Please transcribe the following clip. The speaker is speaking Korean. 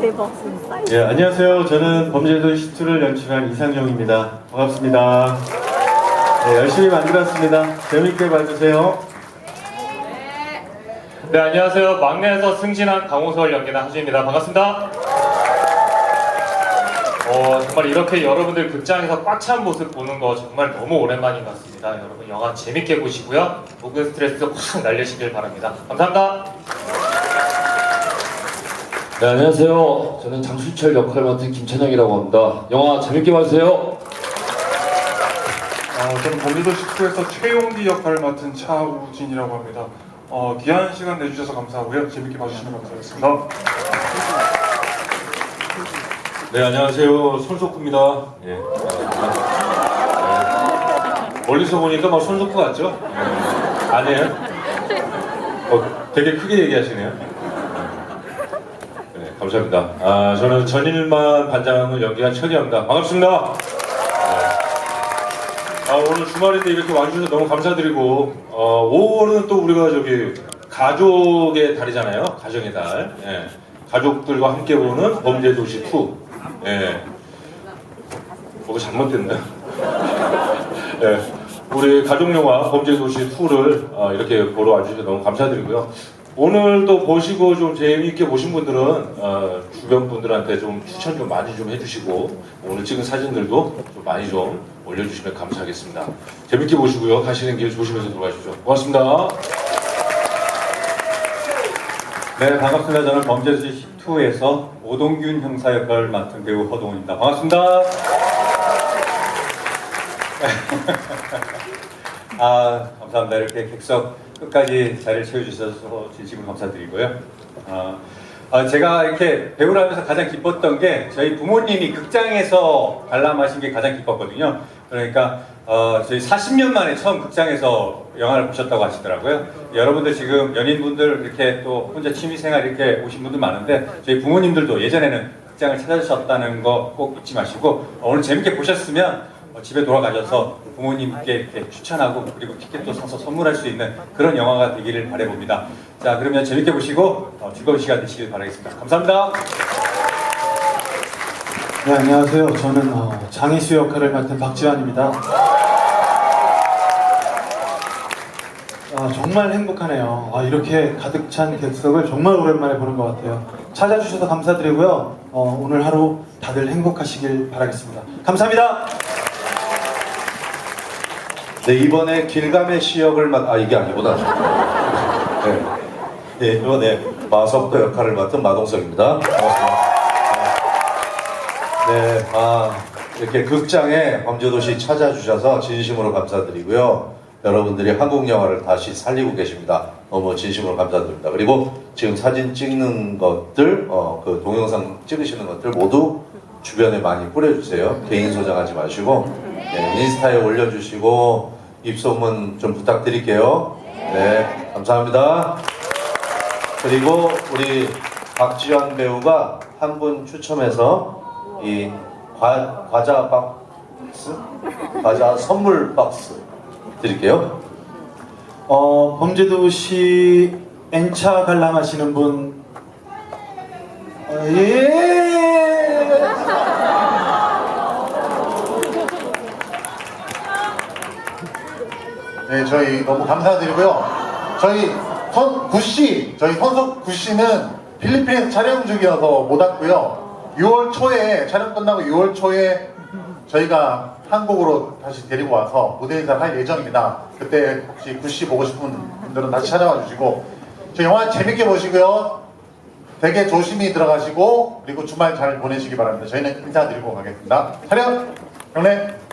대박 예, 안녕하세요. 저는 범죄도 시투를 연출한 이상용입니다. 반갑습니다. 네, 열심히 만들었습니다. 재밌게 봐주세요. 네, 안녕하세요. 막내에서 승진한 강호설 연기나 하주입니다. 반갑습니다. 어, 정말 이렇게 여러분들 극장에서 꽉 찬 모습 보는 거 정말 너무 오랜만인 것 같습니다. 여러분 영화 재밌게 보시고요. 모든 스트레스 확 날리시길 바랍니다. 감사합니다. 네, 안녕하세요. 저는 장수철 역할을 맡은 김찬영이라고 합니다. 영화 재밌게 봐주세요. 어, 저는 범죄도 19에서 최용기 역할을 맡은 차우진이라고 합니다. 어, 귀한 시간 내주셔서 감사하고요. 재밌게 봐주시면 감사하겠습니다. 네, 안녕하세요. 손석구입니다. 예. 아, 네. 멀리서 보니까 막 손석구 같죠? 예. 아니에요? 어, 되게 크게 얘기하시네요. 네, 감사합니다. 아, 저는 전일만 반장을 연기한 천이입니다. 반갑습니다. 네. 아, 오늘 주말인데 이렇게 와주셔서 너무 감사드리고, 어, 5월은 또 우리가 저기 가족의 달이잖아요. 가정의 달. 예. 가족들과 함께 보는 범죄 도시 2. 예. 뭐가 잘못됐나요? 예. 우리 가족 영화 범죄 도시 2를 어, 이렇게 보러 와주셔서 너무 감사드리고요. 오늘도 보시고 좀 재미있게 보신 분들은 어, 주변 분들한테 좀 추천 좀 많이 좀 해주시고 오늘 찍은 사진들도 좀 많이 좀 올려주시면 감사하겠습니다. 재밌게 보시고요. 가시는 길 조심해서 들어가십시오. 고맙습니다. 네, 반갑습니다. 저는 범죄도시 2에서 오동균 형사 역할을 맡은 배우 허동훈입니다. 반갑습니다. 아, 감사합니다. 이렇게 객석 끝까지 자리를 채워주셔서 진심으로 감사드리고요. 아, 아, 제가 이렇게 배우를 하면서 가장 기뻤던 게 저희 부모님이 극장에서 관람하신 게 가장 기뻤거든요. 그러니까 어, 저희 40년 만에 처음 극장에서 영화를 보셨다고 하시더라고요. 여러분들 지금 연인분들 이렇게 또 혼자 취미생활 이렇게 오신 분들 많은데 저희 부모님들도 예전에는 극장을 찾아주셨다는 거 꼭 잊지 마시고 어, 오늘 재밌게 보셨으면 어, 집에 돌아가셔서 부모님께 이렇게 추천하고 그리고 티켓도 사서 선물할 수 있는 그런 영화가 되기를 바라봅니다. 자 그러면 재밌게 보시고 어, 즐거운 시간 되시길 바라겠습니다. 감사합니다. 네, 안녕하세요. 저는 어, 장희수 역할을 맡은 박지환입니다. 아, 정말 행복하네요. 아, 이렇게 가득 찬 객석을 정말 오랜만에 보는 것 같아요. 찾아주셔서 감사드리고요. 어, 오늘 하루 다들 행복하시길 바라겠습니다. 감사합니다. 네 이번에 길가메시 역을 맡 아 이게 아니구나. 네, 네 이번에 마석도 역할을 맡은 마동석입니다. 반갑습니다. 네, 아 이렇게 극장에 범죄도시 찾아주셔서 진심으로 감사드리고요. 여러분들이 한국 영화를 다시 살리고 계십니다. 너무 진심으로 감사드립니다. 그리고 지금 사진 찍는 것들, 어, 그 동영상 찍으시는 것들 모두 주변에 많이 뿌려주세요. 개인 소장하지 마시고 네, 인스타에 올려주시고 입소문 좀 부탁드릴게요. 네, 감사합니다. 그리고 우리 박지현 배우가 한 분 추첨해서 이 과, 과자 박스, 과자 선물 박스 드릴게요. 어, 범죄도시 N차 관람하시는 분. 어, 예! 네, 저희 너무 감사드리고요. 저희 선, 구씨, 저희 선석 구씨는 필리핀에서 촬영 중이어서 못 왔고요. 6월 초에, 촬영 끝나고 6월 초에 저희가 한국으로 다시 데리고 와서 무대 인사를 할 예정입니다. 그때 혹시 구씨 보고 싶은 분들은 다시 찾아와 주시고, 저 영화 재밌게 보시고요. 되게 조심히 들어가시고, 그리고 주말 잘 보내시기 바랍니다. 저희는 인사드리고 가겠습니다. 촬영! 경례!